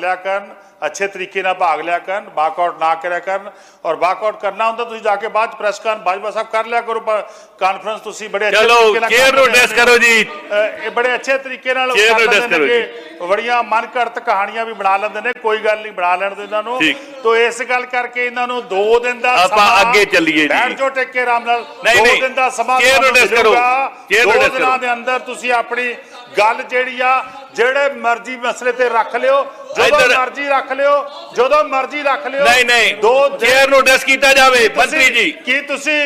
ਲਿਆ ਕਰਨ ਅੱਛੇ ਤਰੀਕੇ ਨਾਲ ਭਾਗ ਲਿਆ ਕਰਨ ਵਾਕਆਊਟ ਨਾ ਕਰਿਆ ਕਰਨ ਔਰ ਵਾਕਆਊਟ ਕਰਨਾ ਹੁੰਦਾ ਤੁਸੀਂ ਜਾ ਕੇ ਬਾਅਦ ਪ੍ਰੈਸ ਕਾਨ ਬਾਜਵਾ ਸਾਹਿਬ ਕਰ ਲਿਆ ਕਰੋ ਕਾਨਫਰੰਸ ਤੁਸੀਂ ਬੜੇ ਅੱਛੇ ਚਲੋ ਤਰੀਕੇ ਨਾਲ ਚੇਅਰ ਨੂੰ ਹੋ। ਕਰੋ ਜੀ। ਇਹ ਬੜੇ ਅੱਛੇ ਤਰੀਕੇ ਨਾਲ ਬੜੀਆਂ ਮਨ ਘੜਤ ਕਹਾਣੀਆਂ ਵੀ ਬਣਾ ਲੈਂਦੇ ਨੇ ਕੋਈ ਗੱਲ ਨਹੀਂ ਬਣਾ ਲੈਣ ਦਿਓ ਇਹਨਾਂ ਨੂੰ। ਤੋ ਇਸ ਗੱਲ ਕਰਕੇ ਇਹਨਾਂ ਨੂੰ 2 ਦਿਨ ਦਾ ਆਪਾਂ ਸਮਾਂ ਅੱਗੇ ਚੱਲੀਏ ਜੀ। ਬੈਠ ਜਾਓ ਟਿੱਕੇ ਆਰਾਮ ਨਾਲ ਨਹੀਂ, 2 ਨਹੀਂ। ਦਿਨ ਦਾ ਸਮਾਂ ਤੁਹਾਨੂੰ address ਕਰੋ। ਦੋ address ਦਿਨਾਂ ਕਰੋ। ਦੇ ਅੰਦਰ ਤੁਸੀਂ ਆਪਣੀ ਗੱਲ ਜਿਹੜੀ ਆ ਜਿਹੜੇ ਮਰਜ਼ੀ ਮਸਲੇ ਤੇ ਰੱਖ ਲਿਓ ਜਦੋਂ ਇੱਧਰ- ਮਰਜ਼ੀ ਰੱਖ ਲਿਓ ਜਦੋਂ ਮਰਜ਼ੀ ਰੱਖ ਲਿਓ ਨਹੀਂ ਨਹੀਂ ਦੋ ਚੇਅਰ ਨੂੰ ਡਿਸ ਕੀਤਾ ਜਾਵੇ ਮੰਤਰੀ ਜੀ ਕੀ ਤੁਸੀਂ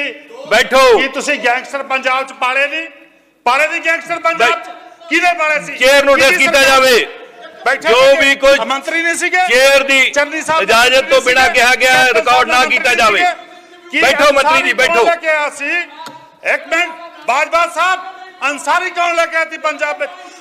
ਬੈਠੋ ਕੀ ਤੁਸੀਂ ਗੈਂਗਸਟਰ ਪੰਜਾਬ ਚ ਪਾਲੇ ਨਹੀਂ ਪਾਲੇ ਨਹੀਂ ਗੈਂਗਸਟਰ ਪੰਜਾਬ ਚ ਕਿਹਦੇ ਪਾਲੇ ਸੀ ਚੇਅਰ ਨੂੰ ਕਿਹਦੀ ਡਿਸ ਕੀਤਾ ਸਰਕਾਰ? ਜਾਵੇ ਬੈਠੇ ਜੋ ਸੀਗੇ? ਵੀ ਕੋਈ ਮੰਤਰੀ ਨਹੀਂ ਸੀਗੇ ਚੇਅਰ ਦੀ ਚੰਨੀ ਸਾਹਿਬ ਇਜਾਜ਼ਤ ਤੋਂ ਬਿਨਾਂ ਸੀਗੇ? ਕਿਹਾ ਗਿਆ ਹੈ, ਰਿਕਾਰਡ ਨਾ ਸਾਹਿਬ ਕੀਤਾ ਮੰਤਰੀ ਜਾਵੇ। ਸੀਗੇ? ਕੀ ਬੈਠੋ ਮੰਤਰੀ ਅੰਸਾਰੀ ਜੀ, ਕੌਣ ਬੈਠੋ। ਲੈ ਕੇ ਆਇਆ ਸੀ ਇੱਕ ਮਿੰਟ ਬਾਜਵਾ ਸਾਹਿਬ ਅੰਸਾਰੀ ਕੌਣ ਲੈ ਕੇ ਆਇਆ ਸੀ ਪੰਜਾਬ ਵਿੱਚ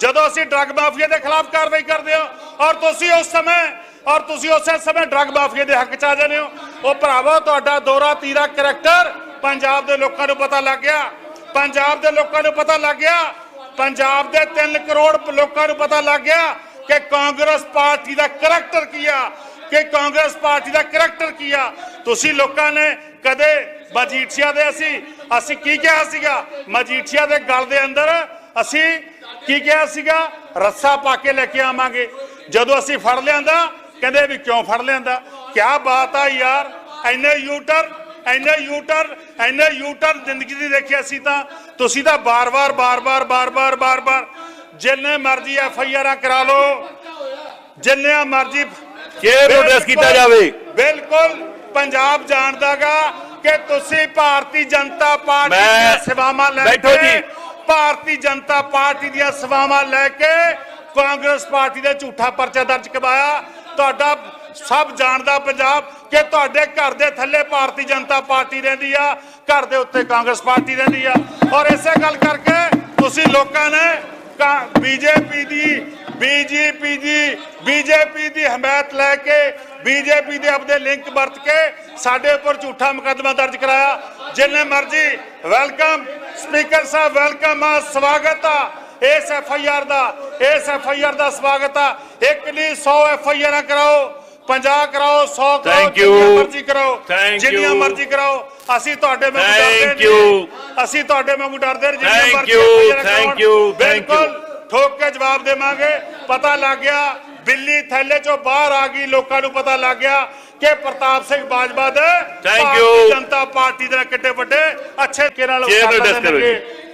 ਜਦੋਂ ਅਸੀਂ ਡਰੱਗ ਮਾਫੀਆ ਦੇ ਖਿਲਾਫ ਕਾਰਵਾਈ ਕਰਦੇ ਹੋ, ਔਰ ਤੁਸੀਂ ਉਸ ਸਮੇਂ, ਔਰ ਤੁਸੀਂ ਉਸੇ ਸਮੇਂ ਡਰੱਗ ਮਾਫੀਆ ਦੇ ਹੱਕ ਚ ਆ ਜਾਂਦੇ ਹੋ। ਉਹ ਭਰਾਵੋ, ਤੁਹਾਡਾ ਦੋਰਾ, ਤੀਰਾ ਕਰੈਕਟਰ ਪੰਜਾਬ ਦੇ ਲੋਕਾਂ ਨੂੰ ਪਤਾ ਲੱਗ ਗਿਆ। ਪੰਜਾਬ ਦੇ ਲੋਕਾਂ ਨੂੰ ਪਤਾ ਲੱਗ ਗਿਆ। ਪੰਜਾਬ ਦੇ 3 ਕਰੋੜ ਲੋਕਾਂ ਨੂੰ ਪਤਾ ਲੱਗ ਗਿਆ ਕਿ ਕਾਂਗਰਸ ਪਾਰਟੀ ਦਾ ਕਰੈਕਟਰ ਕੀ ਆ, ਕਿ ਕਾਂਗਰਸ ਪਾਰਟੀ ਦਾ ਕਰੈਕਟਰ ਕੀ ਆ। ਤੁਸੀਂ ਲੋਕਾਂ ਨੇ ਕਦੇ ਮਜੀਠੀਆ ਦੇ ਅਸੀਂ ਅਸੀਂ ਕੀ ਕਿਹਾ ਸੀਗਾ? ਮਜੀਠੀਆ ਦੇ ਗਲ ਦੇ ਅੰਦਰ ਅਸੀਂ ਕੀ ਕਿਹਾ ਸੀਗਾ? ਰੱਸਾ ਪਾ ਕੇ ਲੈ ਕੇ ਆਵਾਂਗੇ। ਜਦੋਂ ਅਸੀਂ ਫੜ ਲਿਆਂਦਾ ਕਹਿੰਦੇ ਵੀ ਕਿਉਂ ਫੜ ਲਿਆਂਦਾ? ਕੀ ਬਾਤ ਆ ਯਾਰ ਐਨੇ ਯੂਟਰ ਐਨੇ ਯੂਟਰ ਐਨੇ ਯੂਟਰ ਜ਼ਿੰਦਗੀ ਦੀ ਦੇਖਿਆ ਸੀ ਤਾਂ। ਤੁਸੀਂ ਤਾਂ ਬਾਰ-ਬਾਰ ਬਾਰ-ਬਾਰ ਬਾਰ-ਬਾਰ ਬਾਰ-ਬਾਰ ਜਿੰਨੇ ਮਰਜ਼ੀ ਐਫ ਆਈ ਆਰਾਂ ਕਰਾ ਲਓ। ਜਿੰਨੇ ਮਰਜ਼ੀ ਚੇਅਰ ਨੂੰ address ਕੀਤਾ ਜਾਵੇ। ਬਿਲਕੁਲ ਪੰਜਾਬ ਜਾਣਦਾਗਾ ਕਿ ਤੁਸੀਂ ਭਾਰਤੀ ਜਨਤਾ ਪਾਰਟੀ ਦੀਆਂ ਸੇਵਾਵਾਂ ਲੈ ਬੈਠੋ ਕੇ ਜੀ। ਭਾਰਤੀ ਜਨਤਾ ਪਾਰਟੀ ਦੀਆਂ ਸੇਵਾਵਾਂ ਲੈ ਕੇ ਕਾਂਗਰਸ ਪਾਰਟੀ ਦੇ ਝੂਠਾ ਪਰਚਾ ਦਰਜ ਕਰਵਾਇਆ। ਤੁਹਾਡਾ ਸਭ ਜਾਣਦਾ ਪੰਜਾਬ ਕਿ ਤੁਹਾਡੇ ਘਰ ਦੇ ਥੱਲੇ ਭਾਰਤੀ ਜਨਤਾ ਪਾਰਟੀ ਰਹਿੰਦੀ ਆ, ਘਰ ਦੇ ਉੱਤੇ ਕਾਂਗਰਸ ਪਾਰਟੀ ਰਹਿੰਦੀ ਆ। ਔਰ ਇਸੇ ਗੱਲ ਕਰਕੇ ਤੁਸੀਂ ਲੋਕਾਂ ਨੇ ਬੀਜੇਪੀ ਦੀ ਬੀਜੇਪੀ ਦੀ ਬੀਜੇਪੀ ਦੀ ਹਮਾਇਤ ਲੈ ਕੇ, ਬੀਜੇਪੀ ਦੇ ਆਪਦੇ ਲਿੰਕ ਵਰਤ ਕੇ ਸਾਡੇ ਉੱਪਰ ਝੂਠਾ ਮੁਕੱਦਮਾ ਦਰਜ ਕਰਾਇਆ। ਜਿੰਨੇ ਮਰਜ਼ੀ ਵੈਲਕਮ ਸਪੀਕਰ ਸਾਹਿਬ ਵੈਲਕਮ ਆ ਸਵਾਗਤ ਆ ਇਸ ਐਫ ਆਈ ਆਰ ਦਾ ਇਸ ਐਫ ਆਈ ਆਰ ਦਾ ਸਵਾਗਤ ਆ ਇੱਕ ਨਹੀਂ 100 ਐਫ ਆਈ ਆਰ ਕਰਾਓ 50 ਕਰਾਓ 100 ਕਰਾਓ Thank you. ਜਿੰਨੀਆਂ ਮਰਜ਼ੀ ਕਰਾਓ Thank ਜਿੰਨੀਆਂ you. ਮਰਜ਼ੀ ਕਰਾਓ ਅਸੀਂ ਤੁਹਾਡੇ ਵਾਂਗੂ Thank ਡਰਦੇ you. ਨਹੀਂ ਅਸੀਂ ਤੁਹਾਡੇ ਵਾਂਗੂ ਡਰਦੇ ਨਹੀਂ ਜਿੰਨੀਆਂ Thank ਮਰਜ਼ੀ you, FIR thank ਕਰਾਉਣ। you, thank you. ਬਿਲਕੁਲ ਠੋਕ ਕੇ ਜਵਾਬ ਦੇਵਾਂਗੇ ਪਤਾ ਲੱਗ ਗਿਆ ਬਿੱਲੀ ਥੈਲੇ ਚੋਂ ਬਾਹਰ ਆ ਗਈ ਲੋਕਾਂ ਨੂੰ ਪਤਾ ਲੱਗ ਗਿਆ ਕਿ ਪ੍ਰਤਾਪ ਸਿੰਘ ਬਾਜਵਾ ਦੇ ਭਾਰਤੀ you. ਜਨਤਾ ਪਾਰਟੀ ਦੇ ਕਿੱਡੇ ਵੱਡੇ ਅੱਛੇ ਤਰੀਕੇ ਨਾਲ।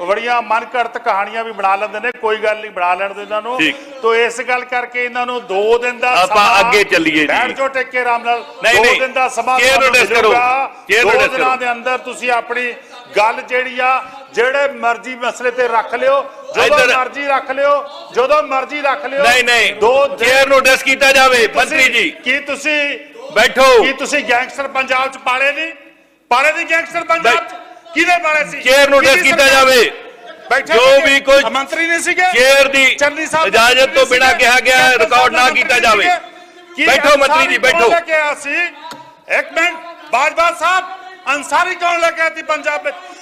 ਬੜੀਆਂ ਮਨ ਘੜਤ ਕਹਾਣੀਆਂ ਵੀ ਬਣਾ ਲੈਂਦੇ ਨੇ ਕੋਈ ਗੱਲ ਨਹੀਂ ਬਣਾ ਲੈਣ ਦਿਓ ਇਹਨਾਂ ਨੂੰ। ਤੋ ਇਸ ਗੱਲ ਕਰਕੇ ਇਹਨਾਂ ਨੂੰ 2 ਦਿਨ ਦਾ ਆਪਾਂ ਅੱਗੇ ਚੱਲੀਏ ਜੀ। ਬੈਠ ਜਾਓ ਟਿੱਕੇ ਆਰਾਮ ਨਾਲ ਨਹੀਂ, 2 ਨਹੀਂ। ਦਿਨ ਦਾ ਸਮਾਂ ਤੁਹਾਨੂੰ address ਕਰੋ। ਦੋ address ਦਿਨਾਂ। ਦੇ ਅੰਦਰ ਤੁਸੀਂ ਆਪਣੀ ਗੱਲ ਜਿਹੜੀ ਆ ਜਿਹੜੇ ਮਰਜ਼ੀ ਮਸਲੇ ਤੇ ਰੱਖ ਲਿਓ ਜਦੋਂ ਇੱਧਰ- ਮਰਜ਼ੀ ਰੱਖ ਲਿਓ ਜਦੋਂ ਮਰਜ਼ੀ ਰੱਖ ਲਿਓ ਨਹੀਂ ਨਹੀਂ ਦੋ ਚੇਅਰ ਨੂੰ ਡਿਸ ਕੀਤਾ ਜਾਵੇ ਮੰਤਰੀ ਜੀ। ਕੀ ਤੁਸੀਂ ਬੈਠੋ। ਕੀ ਤੁਸੀਂ ਗੈਂਗਸਟਰ ਪੰਜਾਬ ਚ ਪਾਲੇ ਨਹੀਂ? ਪਾਲੇ ਨਹੀਂ ਗੈਂਗਸਟਰ ਪੰਜਾਬ ਚ? ਕਿਹਦੇ ਪਾਲੇ ਸੀ? ਚੇਅਰ ਨੂੰ ਕਿਹਦੀ ਡਿਸ ਕੀਤਾ ਸਰਕਾਰ? ਜਾਵੇ। ਬੈਠੇ ਜੋ ਸੀਗੇ? ਵੀ ਕੋਈ ਮੰਤਰੀ ਨਹੀਂ ਸੀਗੇ? ਚੇਅਰ ਦੀ ਚੰਨੀ ਸਾਹਿਬ ਇਜਾਜ਼ਤ ਤੋਂ ਬਿਨਾਂ ਕਿਹਾ ਗਿਆ ਹੈ, ਰਿਕਾਰਡ ਨਾ ਕੀਤਾ ਜਾਵੇ। ਬੈਠੋ ਮੰਤਰੀ ਜੀ, ਬੈਠੋ। ਲੈ ਕੇ ਆਇਆ ਸੀ? ਇੱਕ ਮਿੰਟ ਬਾਜਵਾ ਸਾਹਿਬ ਅੰਸਾਰੀ ਕੌਣ ਲੈ ਕੇ ਆਇਆ ਸੀ ਪੰਜਾਬ ਵਿੱਚ?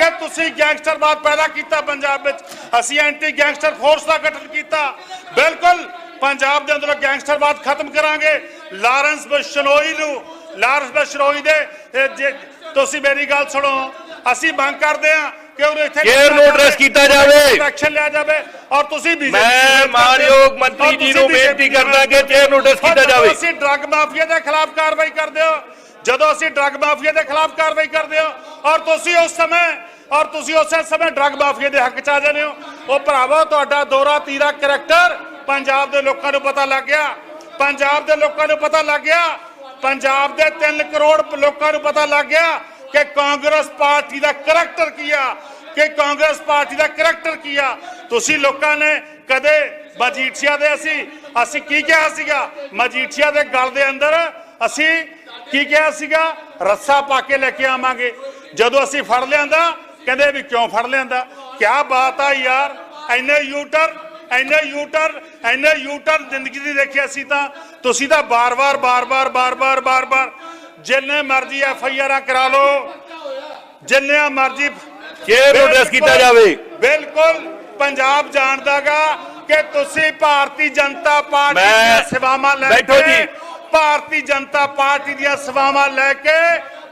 ਕਿ ਤੁਸੀਂ ਗੈਂਗਸਟਰਵਾਦ ਪੈਦਾ ਕੀਤਾ ਪੰਜਾਬ ਵਿੱਚ ਅਸੀਂ ਐਂਟੀ ਗੈਂਗਸਟਰ ਫੋਰਸ ਦਾ ਗਠਨ ਕੀਤਾ ਬਿਲਕੁਲ ਪੰਜਾਬ ਦੇ ਅੰਦਰ ਗੈਂਗਸਟਰਵਾਦ ਖਤਮ ਕਰਾਂਗੇ ਲਾਰੈਂਸ ਬਸ਼ਨੋਈ ਨੂੰ ਲਾਰੈਂਸ ਬਸ਼ਨੋਈ ਦੇ ਤੁਸੀਂ ਮੇਰੀ ਗੱਲ ਸੁਣੋ ਅਸੀਂ ਮੰਗ ਕਰਦੇ ਹਾਂ ਕਿ ਉਹਨੂੰ ਇੱਥੇ Chair ਨੂੰ address ਕੀਤਾ ਜਾਵੇ। ਐਕਸ਼ਨ ਲਿਆ ਜਾਵੇ ਔਰ ਤੁਸੀਂ BJP ਮੈਂ ਮਾਨਯੋਗ ਮੰਤਰੀ ਜੀ ਨੂੰ ਬੇਨਤੀ ਕਰਦਾ ਕਿ chair ਨੂੰ address ਕੀਤਾ ਜਾਵੇ। ਅਸੀਂ ਡਰੱਗ ਮਾਫੀਆ ਦੇ ਖਿਲਾਫ ਕਾਰਵਾਈ ਕਰਦੇ ਹੋ ਜਦੋਂ ਅਸੀਂ ਡਰੱਗ ਮਾਫੀਆ ਦੇ ਖਿਲਾਫ ਕਾਰਵਾਈ ਕਰਦੇ ਹੋ, ਔਰ ਤੁਸੀਂ ਉਸ ਸਮੇਂ, ਔਰ ਤੁਸੀਂ ਉਸੇ ਸਮੇਂ ਡਰੱਗ ਮਾਫੀਆ ਦੇ ਹੱਕ ਚ ਆ ਜਾਂਦੇ ਹੋ। ਉਹ ਭਰਾਵੋ, ਤੁਹਾਡਾ ਦੋਰਾ, ਤੀਰਾ ਕਰੈਕਟਰ ਪੰਜਾਬ ਦੇ ਲੋਕਾਂ ਨੂੰ ਪਤਾ ਲੱਗ ਗਿਆ। ਪੰਜਾਬ ਦੇ ਲੋਕਾਂ ਨੂੰ ਪਤਾ ਲੱਗ ਗਿਆ। ਪੰਜਾਬ ਦੇ 3 ਕਰੋੜ ਲੋਕਾਂ ਨੂੰ ਪਤਾ ਲੱਗ ਗਿਆ ਕਿ ਕਾਂਗਰਸ ਪਾਰਟੀ ਦਾ ਕਰੈਕਟਰ ਕੀ ਆ, ਕਿ ਕਾਂਗਰਸ ਪਾਰਟੀ ਦਾ ਕਰੈਕਟਰ ਕੀ ਆ। ਤੁਸੀਂ ਲੋਕਾਂ ਨੇ ਕਦੇ ਮਜੀਠੀਆ ਦੇ ਅਸੀਂ ਅਸੀਂ ਕੀ ਕਿਹਾ ਸੀਗਾ? ਮਜੀਠੀਆ ਦੇ ਗਲ ਦੇ ਅੰਦਰ ਅਸੀਂ ਕੀ ਕਿਹਾ ਸੀਗਾ? ਰੱਸਾ ਪਾ ਕੇ ਲੈ ਕੇ ਆਵਾਂਗੇ। ਜਦੋਂ ਅਸੀਂ ਫੜ ਲਿਆਂਦਾ ਕਹਿੰਦੇ ਵੀ ਕਿਉਂ ਫੜ ਲਿਆਂਦਾ? ਕੀ ਬਾਤ ਆ ਯਾਰ ਐਨੇ ਯੂਟਰ ਐਨੇ ਯੂਟਰ ਐਨੇ ਯੂਟਰ ਜ਼ਿੰਦਗੀ ਦੀ ਦੇਖਿਆ ਸੀ ਤਾਂ। ਤੁਸੀਂ ਤਾਂ ਬਾਰ-ਬਾਰ ਬਾਰ-ਬਾਰ ਬਾਰ-ਬਾਰ ਬਾਰ-ਬਾਰ ਜਿੰਨੇ ਮਰਜ਼ੀ ਐਫ ਆਈ ਆਰਾਂ ਕਰਾ ਲਓ। ਜਿੰਨੇ ਮਰਜ਼ੀ ਨੂੰ address ਕੀਤਾ ਜਾਵੇ। ਬਿਲਕੁਲ ਪੰਜਾਬ ਜਾਣਦਾਗਾ ਕਿ ਤੁਸੀਂ ਭਾਰਤੀ ਜਨਤਾ ਪਾਰਟੀ ਦੀਆਂ ਸੇਵਾਵਾਂ ਲੈ ਬੈਠੋ ਕੇ ਜੀ। ਭਾਰਤੀ ਜਨਤਾ ਪਾਰਟੀ ਦੀਆਂ ਸੇਵਾਵਾਂ ਲੈ ਕੇ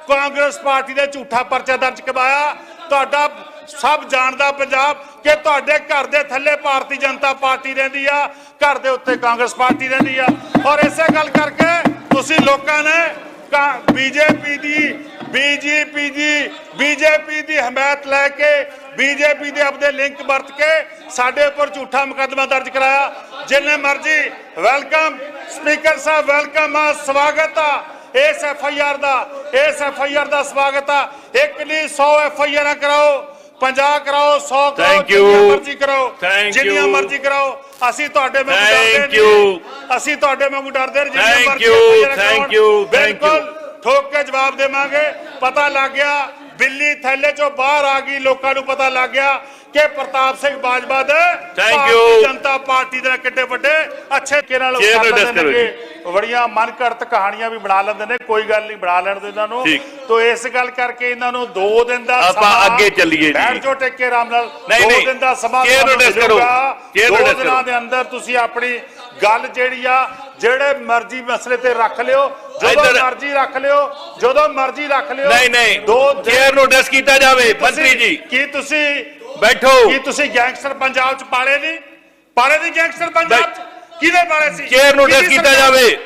ਕਾਂਗਰਸ ਪਾਰਟੀ ਦੇ ਝੂਠਾ ਪਰਚਾ ਦਰਜ ਕਰਵਾਇਆ। ਤੁਹਾਡਾ ਸਭ ਜਾਣਦਾ ਪੰਜਾਬ ਕਿ ਤੁਹਾਡੇ ਘਰ ਦੇ ਥੱਲੇ ਭਾਰਤੀ ਜਨਤਾ ਪਾਰਟੀ ਰਹਿੰਦੀ ਆ, ਘਰ ਦੇ ਉੱਤੇ ਕਾਂਗਰਸ ਪਾਰਟੀ ਰਹਿੰਦੀ ਆ। ਔਰ ਇਸੇ ਗੱਲ ਕਰਕੇ ਤੁਸੀਂ ਲੋਕਾਂ ਨੇ ਬੀਜੇਪੀ ਦੀ ਬੀਜੇਪੀ ਦੀ ਬੀਜੇਪੀ ਦੀ ਹਮਾਇਤ ਲੈ ਕੇ ਬੀਜੇਪੀ ਦੇ ਆਪਦੇ ਲਿੰਕ ਵਰਤ ਕੇ ਸਾਡੇ ਉੱਪਰ ਝੂਠਾ ਮੁਕੱਦਮਾ ਦਰਜ ਕਰਾਇਆ ਜਿੰਨੇ ਮਰਜ਼ੀ ਵੈਲਕਮ ਸਪੀਕਰ ਸਾਹਿਬ ਵੈਲਕਮ ਆ ਸਵਾਗਤ ਆ ਇਸ ਐਫ ਆਈ ਆਰ ਦਾ ਇਸ ਐਫ ਆਈ ਆਰ ਦਾ ਸਵਾਗਤ ਆ ਇੱਕ ਨਹੀਂ 100 ਐਫ ਆਈ ਆਰਾਂ ਕਰਾਓ 50 ਕਰਾਓ 100 ਕਰਾਓ. ਜਿੰਨੀਆਂ ਮਰਜ਼ੀ ਕਰਾਓ ਜਿੰਨੀਆਂ. ਮਰਜ਼ੀ ਕਰਾਓ ਅਸੀਂ ਤੁਹਾਡੇ ਵਾਂਗੂ ਡਰਦੇ ਨਹੀਂ. ਅਸੀਂ ਤੁਹਾਡੇ ਵਾਂਗੂ ਡਰਦੇ ਨਹੀਂ ਜਿੰਨੀਆਂ ਮਰਜ਼ੀ ਕਰਾਉਣ। you, thank you. ਬਿਲਕੁਲ ਠੋਕ ਕੇ ਜਵਾਬ ਦੇਵਾਂਗੇ ਪਤਾ ਲੱਗ ਗਿਆ ਬਿੱਲੀ ਥੈਲੇ ਚੋਂ ਬਾਹਰ ਆ ਗਈ ਲੋਕਾਂ ਨੂੰ ਪਤਾ ਲੱਗ ਗਿਆ ਕਿ ਪ੍ਰਤਾਪ ਸਿੰਘ ਬਾਜਵਾ ਦੇ ਭਾਰਤੀ you. ਜਨਤਾ ਪਾਰਟੀ ਦੇ ਕਿੱਡੇ ਵੱਡੇ ਅੱਛੇ ਤਰੀਕੇ ਨਾਲ। ਬੜੀਆਂ ਮਨ ਘੜਤ ਕਹਾਣੀਆਂ ਵੀ ਬਣਾ ਲੈਂਦੇ ਨੇ ਕੋਈ ਗੱਲ ਨਹੀਂ ਬਣਾ ਲੈਣ ਦਿਓ ਇਹਨਾਂ ਨੂੰ। ਤੋ ਇਸ ਗੱਲ ਕਰਕੇ ਇਹਨਾਂ ਨੂੰ 2 ਦਿਨ ਦਾ ਆਪਾਂ ਅੱਗੇ ਚੱਲੀਏ ਜੀ। ਬੈਠ ਜਾਓ ਟਿਕ ਕੇ ਆਰਾਮ ਨਾਲ ਨਹੀਂ, 2 ਨਹੀਂ। ਦਿਨ ਦਾ ਸਮਾਂ Chair ਨੂੰ ਤੁਹਾਨੂੰ discuss ਕਰੋ। ਮਿਲੂਗਾ। Chair ਨੂੰ ਦੋ discuss ਦਿਨਾਂ ਕਰੋ। ਦੇ ਅੰਦਰ ਤੁਸੀਂ ਆਪਣੀ ਗੱਲ ਜਿਹੜੀ ਆ ਜਿਹੜੇ ਮਰਜ਼ੀ ਮਸਲੇ ਤੇ ਰੱਖ ਲਿਓ ਜਦੋਂ ਮਰਜ਼ੀ ਰੱਖ ਲਿਓ ਜਦੋਂ ਮਰਜ਼ੀ ਰੱਖ ਲਿਓ ਨਹੀਂ ਨਹੀਂ ਦੋ ਚੇਅਰ ਨੂੰ address ਕੀਤਾ ਜਾਵੇ ਮੰਤਰੀ ਜੀ। ਕੀ ਤੁਸੀਂ ਬੈਠੋ। ਕੀ ਤੁਸੀਂ ਗੈਂਗਸਟਰ ਪੰਜਾਬ ਚ ਪਾਲੇ ਨਹੀਂ? ਪਾਲੇ ਨਹੀਂ ਗੈਂਗਸਟਰ ਪੰਜਾਬ ਚ? ਕਿਹਦੇ ਪਾਲੇ ਸੀ? ਚੇਅਰ ਨੂੰ address ਕੀਤਾ? ਜਾਵੇ।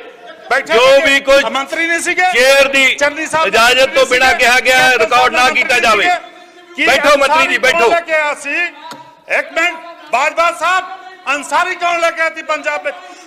ਬੈਠੇ ਜੋ? ਵੀ ਕੋਈ ਮੰਤਰੀ ਨਹੀਂ ਸੀਗੇ? ਚੇਅਰ ਦੀ ਚੰਨੀ ਸਾਹਿਬ ਇਜਾਜ਼ਤ ਤੋਂ ਬਿਨਾਂ ਕਿਹਾ ਗਿਆ ਰਿਕਾਰਡ ਨਾ ਕੀਤਾ ਜਾਵੇ। ਬੈਠੋ ਮੰਤਰੀ ਜੀ, ਬੈਠੋ। ਲੈ ਕੇ ਇੱਕ ਮਿੰਟ ਬਾਜਵਾ ਸਾਹਿਬ ਅੰਸਾਰੀ ਕੌਣ ਲੈ ਕੇ ਸੀ ਪੰਜਾਬ ਵਿੱਚ?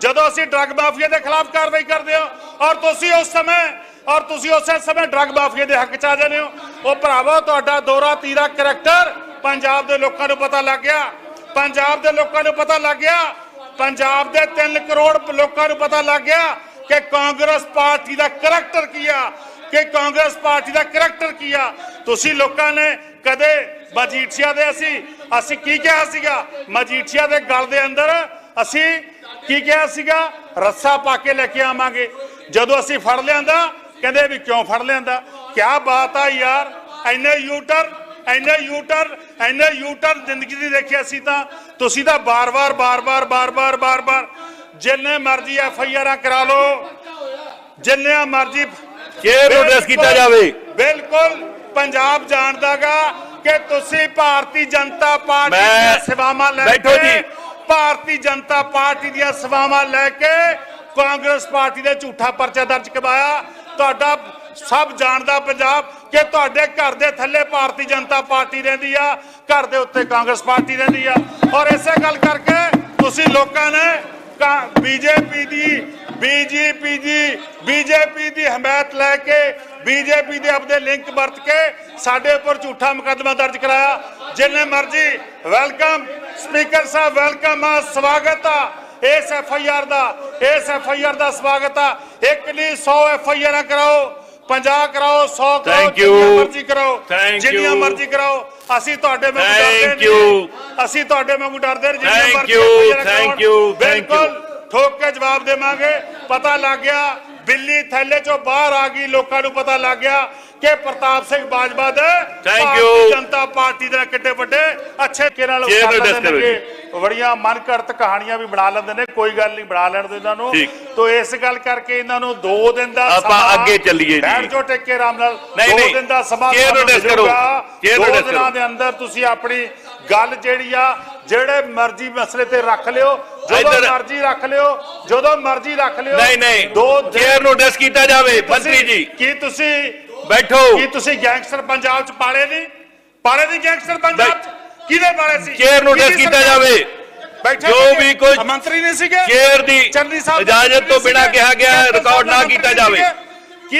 ਜਦੋਂ ਅਸੀਂ ਡਰੱਗ ਮਾਫੀਆ ਦੇ ਖਿਲਾਫ ਕਾਰਵਾਈ ਕਰਦੇ ਹੋ, ਔਰ ਤੁਸੀਂ ਉਸ ਸਮੇਂ, ਔਰ ਤੁਸੀਂ ਉਸੇ ਸਮੇਂ ਡਰੱਗ ਮਾਫੀਆ ਦੇ ਹੱਕ ਚ ਆ ਜਾਂਦੇ ਹੋ। ਉਹ ਭਰਾਵੋ, ਤੁਹਾਡਾ ਦੋਰਾ, ਤੀਰਾ ਕਰੈਕਟਰ ਪੰਜਾਬ ਦੇ ਲੋਕਾਂ ਨੂੰ ਪਤਾ ਲੱਗ ਗਿਆ। ਪੰਜਾਬ ਦੇ ਲੋਕਾਂ ਨੂੰ ਪਤਾ ਲੱਗ ਗਿਆ। ਪੰਜਾਬ ਦੇ 3 ਕਰੋੜ ਲੋਕਾਂ ਨੂੰ ਪਤਾ ਲੱਗ ਗਿਆ ਕਿ ਕਾਂਗਰਸ ਪਾਰਟੀ ਦਾ ਕਰੈਕਟਰ ਕੀ ਆ, ਕਿ ਕਾਂਗਰਸ ਪਾਰਟੀ ਦਾ ਕਰੈਕਟਰ ਕੀ ਆ। ਤੁਸੀਂ ਲੋਕਾਂ ਨੇ ਕਦੇ ਮਜੀਠੀਆ ਦੇ ਅਸੀਂ ਅਸੀਂ ਕੀ ਕਿਹਾ ਸੀਗਾ? ਮਜੀਠੀਆ ਦੇ ਗਲ ਦੇ ਅੰਦਰ ਅਸੀਂ ਕੀ ਕਿਹਾ ਸੀਗਾ? ਰੱਸਾ ਪਾ ਕੇ ਲੈ ਕੇ ਆਵਾਂਗੇ। ਜਦੋਂ ਅਸੀਂ ਫੜ ਲਿਆਂਦਾ ਕਹਿੰਦੇ ਵੀ ਕਿਉਂ ਫੜ ਲਿਆਂਦਾ? ਕੀ ਬਾਤ ਆ ਯਾਰ ਐਨੇ ਯੂਟਰ ਐਨੇ ਯੂਟਰ ਐਨੇ ਯੂਟਰ ਜ਼ਿੰਦਗੀ ਦੀ ਦੇਖਿਆ ਸੀ ਤਾਂ। ਤੁਸੀਂ ਤਾਂ ਬਾਰ-ਬਾਰ ਬਾਰ-ਬਾਰ ਬਾਰ-ਬਾਰ ਬਾਰ-ਬਾਰ ਜਿੰਨੇ ਮਰਜ਼ੀ ਐਫ ਆਈ ਆਰਾਂ ਕਰਾ ਲਓ। ਜਿੰਨੇ ਮਰਜ਼ੀ ਚੇਅਰ ਨੂੰ address ਕੀਤਾ ਜਾਵੇ। ਬਿਲਕੁਲ ਪੰਜਾਬ ਜਾਣਦਾਗਾ ਕਿ ਤੁਸੀਂ ਭਾਰਤੀ ਜਨਤਾ ਪਾਰਟੀ ਦੀਆਂ ਸੇਵਾਵਾਂ ਲੈ ਬੈਠੋ ਕੇ ਜੀ। ਭਾਰਤੀ ਜਨਤਾ ਪਾਰਟੀ ਦੀਆਂ ਸੇਵਾਵਾਂ ਲੈ ਕੇ ਕਾਂਗਰਸ ਪਾਰਟੀ ਦੇ ਝੂਠਾ ਪਰਚਾ ਦਰਜ ਕਰਵਾਇਆ। ਤੁਹਾਡਾ ਸਭ ਜਾਣਦਾ ਪੰਜਾਬ ਕਿ ਤੁਹਾਡੇ ਘਰ ਦੇ ਥੱਲੇ ਭਾਰਤੀ ਜਨਤਾ ਪਾਰਟੀ ਰਹਿੰਦੀ ਆ, ਘਰ ਦੇ ਉੱਤੇ ਕਾਂਗਰਸ ਪਾਰਟੀ ਰਹਿੰਦੀ ਆ। ਔਰ ਇਸੇ ਗੱਲ ਕਰਕੇ ਤੁਸੀਂ ਲੋਕਾਂ ਨੇ ਬੀਜੇਪੀ ਦੀ ਬੀਜੇਪੀ ਦੀ ਬੀਜੇਪੀ ਦੀ ਹਮਾਇਤ ਲੈ ਕੇ, ਬੀਜੇਪੀ ਦੇ ਆਪਦੇ ਲਿੰਕ ਵਰਤ ਕੇ ਸਾਡੇ ਉੱਪਰ ਝੂਠਾ ਮੁਕੱਦਮਾ ਦਰਜ ਕਰਾਇਆ। ਜਿੰਨੇ ਮਰਜ਼ੀ ਵੈਲਕਮ ਸਪੀਕਰ ਸਾਹਿਬ ਵੈਲਕਮ ਆ ਸਵਾਗਤ ਆ ਇਸ ਐਫ ਆਈ ਆਰ ਦਾ ਇਸ ਐਫ ਆਈ ਆਰ ਦਾ ਸਵਾਗਤ ਆ ਇੱਕ ਨਹੀਂ 100 ਐਫ ਆਈ ਆਰਾਂ ਕਰਾਓ 50 ਕਰਾਓ 100 ਕਰਾਓ Thank you. ਜਿੰਨੀਆਂ ਮਰਜ਼ੀ ਕਰਾਓ Thank ਜਿੰਨੀਆਂ you. ਮਰਜ਼ੀ ਕਰਾਓ ਅਸੀਂ ਤੁਹਾਡੇ ਵਾਂਗੂ Thank ਡਰਦੇ you. ਨਹੀਂ ਅਸੀਂ ਤੁਹਾਡੇ ਵਾਂਗੂ ਡਰਦੇ ਨਹੀਂ ਜਿੰਨੀਆਂ Thank ਮਰਜ਼ੀ you, FIR ਕਰਾਉਣ। thank you, thank you. ਬਿਲਕੁਲ ਠੋਕ ਕੇ ਜਵਾਬ ਦੇਵਾਂਗੇ ਪਤਾ ਲੱਗ ਗਿਆ ਬਿੱਲੀ ਥੈਲੇ ਚੋਂ ਬਾਹਰ ਆ ਗਈ ਲੋਕਾਂ ਨੂੰ ਪਤਾ ਲੱਗ ਗਿਆ ਕਿ ਪ੍ਰਤਾਪ ਸਿੰਘ ਬਾਜਵਾ ਦੇ ਭਾਰਤੀ you. ਜਨਤਾ ਪਾਰਟੀ ਦੇ ਕਿੱਡੇ ਵੱਡੇ ਅੱਛੇ ਤਰੀਕੇ ਨਾਲ ਕਿ ਬੜੀਆਂ ਮਨਘੜਤ ਕਹਾਣੀਆਂ ਵੀ ਬਣਾ ਲੈਂਦੇ ਨੇ ਕੋਈ ਗੱਲ ਨਹੀਂ ਬਣਾ ਲੈਣ ਦਿਓ ਇਹਨਾਂ ਨੂੰ। ਤੋ ਇਸ ਗੱਲ ਕਰਕੇ ਇਹਨਾਂ ਨੂੰ 2 ਦਿਨ ਦਾ ਆਪਾਂ ਅੱਗੇ ਚੱਲੀਏ ਜੀ। ਬੈਠ ਟਿੱਕੇ ਆਰਾਮ ਨਾਲ ਨਹੀਂ, 2 ਨਹੀਂ। ਦਿਨ ਦਾ ਸਮਾਂ Chair ਨੂੰ ਤੁਹਾਨੂੰ discuss ਕਰੋ। ਮਿਲੂਗਾ। Chair ਨੂੰ ਦੋ discuss ਦਿਨਾਂ ਕਰੋ। ਦੇ ਅੰਦਰ ਤੁਸੀਂ ਆਪਣੀ ਗੱਲ ਜਿਹੜੀ ਆ ਜਿਹੜੇ ਮਰਜ਼ੀ ਮਸਲੇ ਤੇ ਰੱਖ ਲਿਓ ਜਦੋਂ ਮਰਜ਼ੀ ਰੱਖ ਲਿਓ ਜਦੋਂ ਮਰਜ਼ੀ ਰੱਖ ਲਿਓ ਨਹੀਂ ਨਹੀਂ ਦੋ ਚੇਅਰ ਨੂੰ ਡਿਸ ਕੀਤਾ ਜਾਵੇ ਮੰਤਰੀ ਜੀ। ਕੀ ਤੁਸੀਂ ਬੈਠੋ। ਕੀ ਤੁਸੀਂ ਗੈਂਗਸਟਰ ਪੰਜਾਬ ਚ ਪਾਲੇ ਨਹੀਂ? ਪਾਲੇ ਨਹੀਂ ਗੈਂਗਸਟਰ ਪੰਜਾਬ ਚ? ਕਿਹਦੇ ਪਾਲੇ ਸੀ? ਚੇਅਰ ਨੂੰ ਡਿਸ ਕੀਤਾ? ਜਾਵੇ। ਜੋ? ਵੀ ਕੋਈ- ਮੰਤਰੀ ਨਹੀਂ ਸੀਗੇ? ਚੇਅਰ ਦੀ ਇਜਾਜ਼ਤ ਤੋਂ ਬਿਨਾਂ ਕਿਹਾ ਗਿਆ ਰਿਕਾਰਡ ਨਾ ਕੀਤਾ ਜਾਵੇ।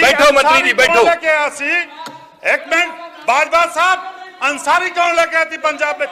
ਬੈਠੋ ਮੰਤਰੀ ਜੀ, ਬੈਠੋ। ਲੈ ਕੇ ਆਇਆ ਸੀ? ਇੱਕ ਮਿੰਟ ਬਾਜਵਾ ਸਾਹਿਬ ਅੰਸਾਰੀ ਕੌਣ ਲੈ ਕੇ ਆਇਆ ਸੀ ਪੰਜਾਬ ਵਿੱਚ?